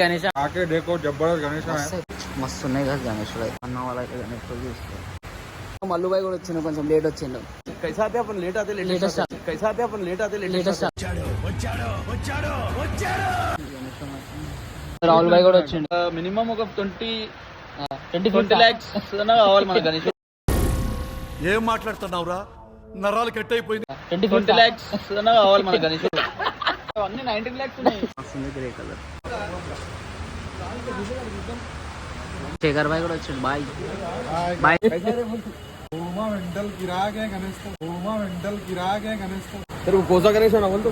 గణేష్. ఆఖరి డేకో గణేష్ మస్తు ఉన్నాయి కదా గణేష్ అన్న వాళ్ళకి గణేష్ కూడా వచ్చిండు కొంచెం లేట్ వచ్చిండు. లేట్ లేట్ రాహుల్ కూడా వచ్చిండు. మినిమం ఒక ట్వంటీ ట్వంటీ ల్యాక్స్ కావాలి ఏం మాట్లాడుతున్నావురా? నరాలు కట్ అయిపోయింది ట్వంటీ ట్వంటీ ల్యాక్స్ కావాలి మన గణేష్ అన్ని నైన్టీన్ ల్యాక్స్ ఉన్నాయి గ్రే కలర్ శేఖర్ భాయ్ కూడా వచ్చిండు బాయ్ బాయ్ ओमा मेंटल गिराग है गणेश को ओमा मेंटल गिराग है गणेश को तेरे को कौन सा गणेश होना बोल तो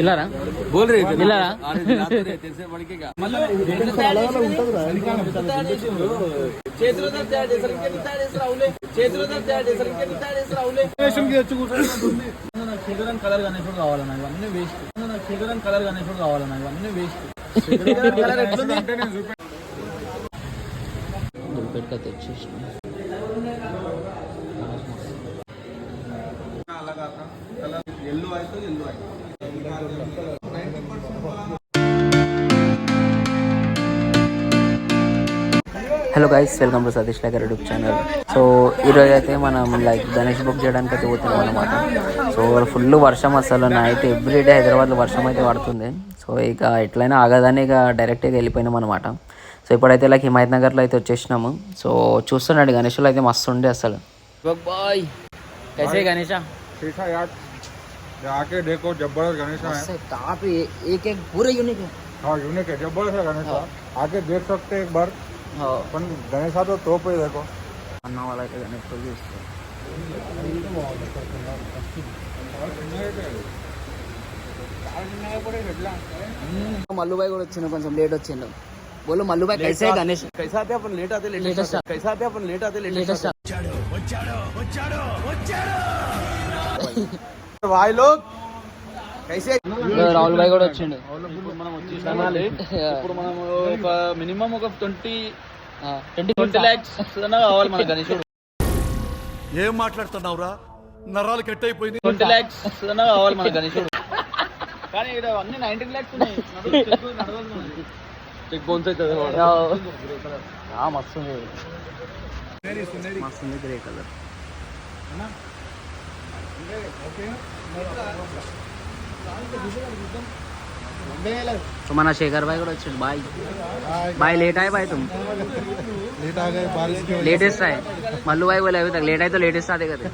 ఇల్లారా बोल रहे थे ఇల్లారా अरे दिलाते रहे तेरे से बढ़ के क्या చేతిలో తయారు చేస్తారు ఇంకెన్ని తయారు చేస్తారు రావులే చేతిలో తయారు చేస్తారు ఇంకెన్ని తయారు చేస్తారు రావులే నాకు శేఖరన్ కలర్ గణేశుడు కావాలన్నా ఇవన్నీ వేస్ట్ శేఖరం కలర్ గణేశుడు కావాలన్నా ఇవన్నీ వేస్ట్ కలర్ ఎట్లుంది? అంటే నేను చూపే అయితే ఎల్లో అయితే. hello guys welcome to Satish Lekhar YouTube channel so ఈరోజు అయితే మనం లైక్ గణేష్ బుక్ చేయడానికి అయితే పోతున్నాం అనమాట సో ఫుల్ వర్షం అసలు నైట్ ఎవ్రీడే హైదరాబాద్లో వర్షం అయితే పడుతుంది సో ఇక ఎట్లయినా ఆగదని ఇక డైరెక్ట్గా వెళ్ళిపోయినాం అనమాట సో ఇప్పుడైతే లైక్ హిమాయత్ నగర్లో అయితే వచ్చేసినాము సో చూస్తున్నాడు గణేష్లో అయితే మస్తు ఉండే అసలు బాయ్ కైసే గణేషా ठीक है यार ये आके देखो जबरदस्त गणेश है టాప్ ఏక్ ఏక్ పూరే యూనిక్ हाँ यूनिक है जबरदस्त है गणेश आके देख सकते हैं एक बार अपन गणेश तो टॉप है देखो అన్న వాళ్ళైతే గణేష్ చూస్తారు మల్లుబాయ్ కూడా వచ్చిండు కొంచెం లేట్ వచ్చిండు బోలు మల్లుబాయ్ కైసే గణేష్ कैसा आते अपन लेट आते लेट Latest. कैसा आते अपन लेट आते लेट లేటెస్ట్ भाई लोग कैसे రాహుల్ భాయ్ కూడా వచ్చిండు. ఇప్పుడు మనం వచ్చేసాం ఇప్పుడు మనం ఒక మినిమం ఒక ట్వంటీ ట్వంటీ ట్వంటీ ల్యాక్స్ కావాలి మన గణేశుడు ఏం మాట్లాడుతున్నావురా? నరాలు కట్ అయిపోయింది ట్వంటీ ల్యాక్స్ కావాలి మన గణేశుడు కానీ ఇక్కడ అన్ని నైన్టీన్ ల్యాక్స్ ఉన్నాయి. చెక్ బౌన్స్ అవుతుంది మస్తు గ్రే కలర్. तो तुम्हारा शेखर भाई को तो भाई भाई। भाई लेट आए भाई तुम। लेट आ गए बारिश की लेटेस्ट आए। मल्लू भाई बोले अभी तक लेट आए तो लेटेस्ट आते करते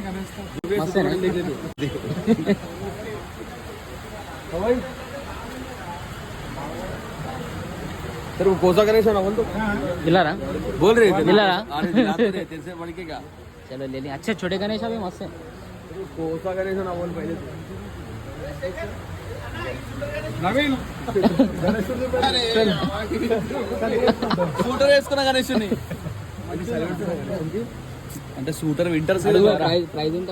गणेश ಸರ್ ಕೋಸ ಗಣೇಶ ಒಂದು ಇಲ್ಲಾರ ಬೋಲ್ರಿ ಇಲ್ಲಾರ ತಿಳಿಸೇ ಬಳಿಕೆ ಚಲೋ ಲೇಲಿ ಅಚ್ಚೆ ಚೋಟೆ ಗಣೇಶ ಭೀ ಮಸ್ತ್ ಕೋಸ ಗಣೇಶ ನಾವು ಒಂದು ಪೈಲೆ నవీన్ సూటర్ వేసుకున్నా గణేశుని అంటే సూటర్ వింటర్ ప్రైజ్ ఎంత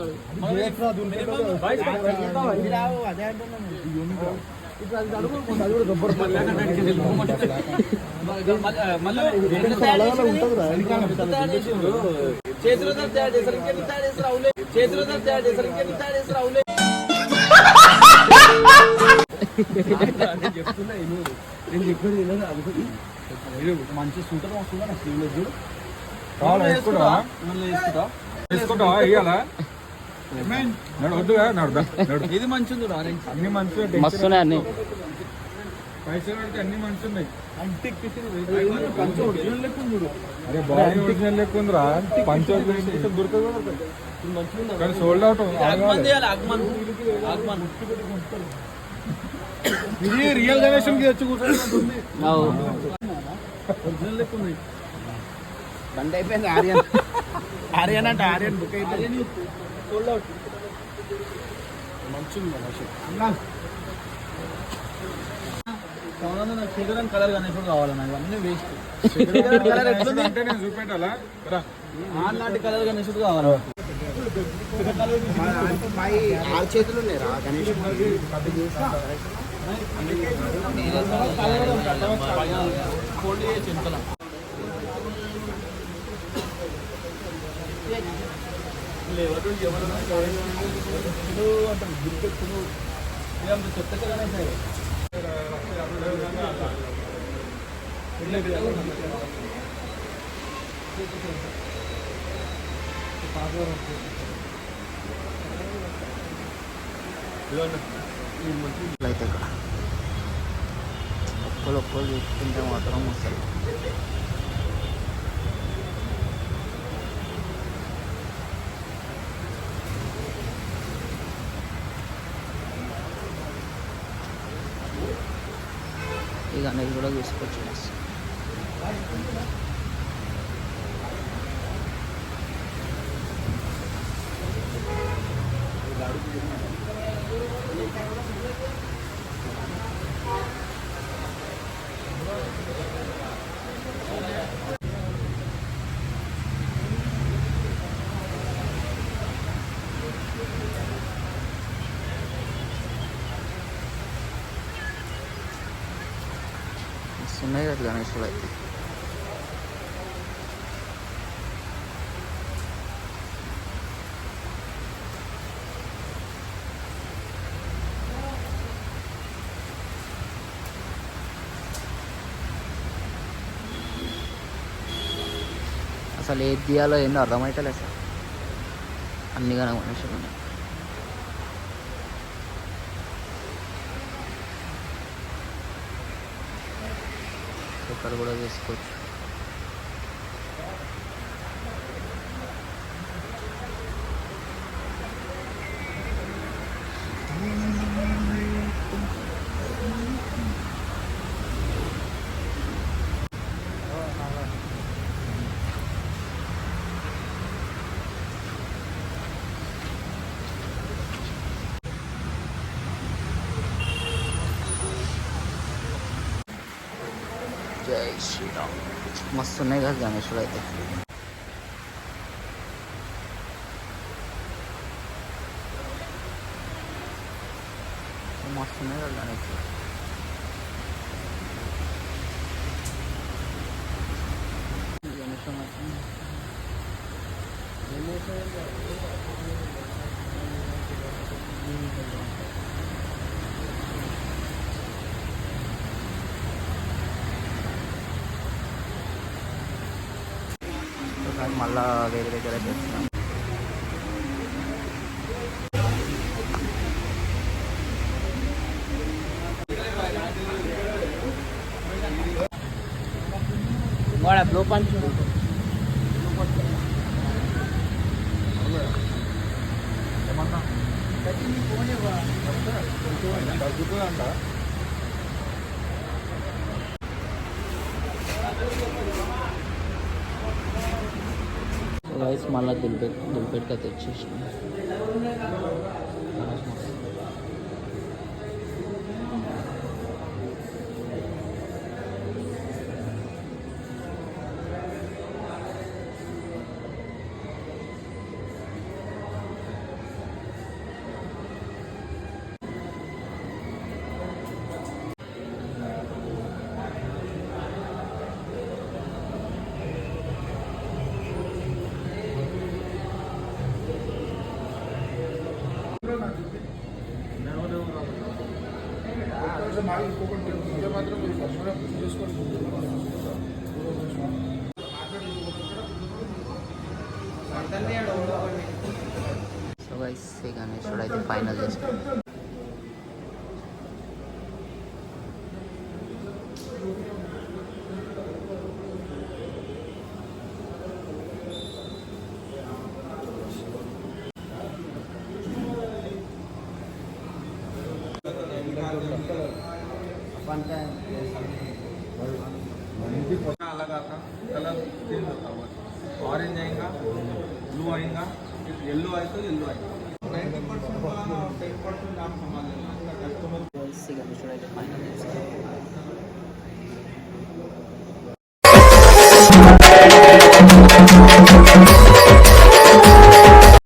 చేతిలో తయారు చేస్తారు ఇంకెన్ని తయారు చేస్తారు రావులే చేతిలో తయారు చేస్తారు ఇంకెన్ని తయారు చేస్తారు రావులే చెప్తున్నా నేను చెప్పేది వినరా? ఇది మంచి సూటర్ వస్తుందా? నా స్లీవ్ చూడు. కావాలా? వేసుకుంటా. వేసుకుంటావా? వేయాలా? నడు వద్దు నడు నడు. ఇది మంచిది ఆరెంజ్ అన్ని మంచిగా మస్తు ఉన్నాయి అన్ని. పైసలు పెడితే అన్ని మంచి ఉన్నాయి అరే బాడీ ఒరిజినల్ లెక్క ఉందిరా. పంచాయతీ దొరకదు. కానీ సోల్డ్ అవుట్ ఇది రియల్కి వచ్చి కూర్చొని ఒరిజినల్ లెక్క ఉంది బండి అయిపోయింది ఆర్యన్. ఆర్యన్ అంటే ఆర్యన్ బుక్ అయిపోయింది. మంచిది నాకు శేఖరన్ కలర్ గణేశుడు కావాలన్నా ఇవన్నీ వేస్ట్ కలర్ ఎట్లుంది అంటే నేను చూపెట్టాలా ఆనాటి కలర్ గణేశుడు కావాలి ఆరు చేతులు ఉన్నాయి రా గణేష్ అంటారు గుర్తెప్పుడు ఇదంతా చెత్త కదనే సార్ అయితే ఇక్కడ ఒక్కరు ఒక్కరు చూసుకుంటే మాత్రం అసలు ఇక అనేది కూడా చూసుకోవచ్చు ఉన్నాయి కదా గణేషులు అయితే అసలు ఏది తీయాలో ఏందో అర్థమైతలేదు సార్. అన్ని కానీ మనుషులు ఉన్నాయి. అక్కడ కూడా చేసుకోవచ్చు. జై శ్రీరామ్ మస్తు ఉన్నాయి కదా గణేశుడు అయితే మస్తు ఉన్నాయి కదా గణేశుడు గణేశుడు మాత్రం మళ్ళా వేరే దగ్గర చేస్తున్నాం. వాడ బ్లో పంచ్ తగ్గుతుందంట రైస్ మళ్ళీ प्राईस मला दिलपेट दिलपेट का त्याची గణేశుడు అయితే ఫైనల్ చేసుకున్నాం ఆరెంజ్ అయిందా? బ్లూ అయిందా? ఎల్లో అయితే ఎల్లో అయిందా. కస్టమర్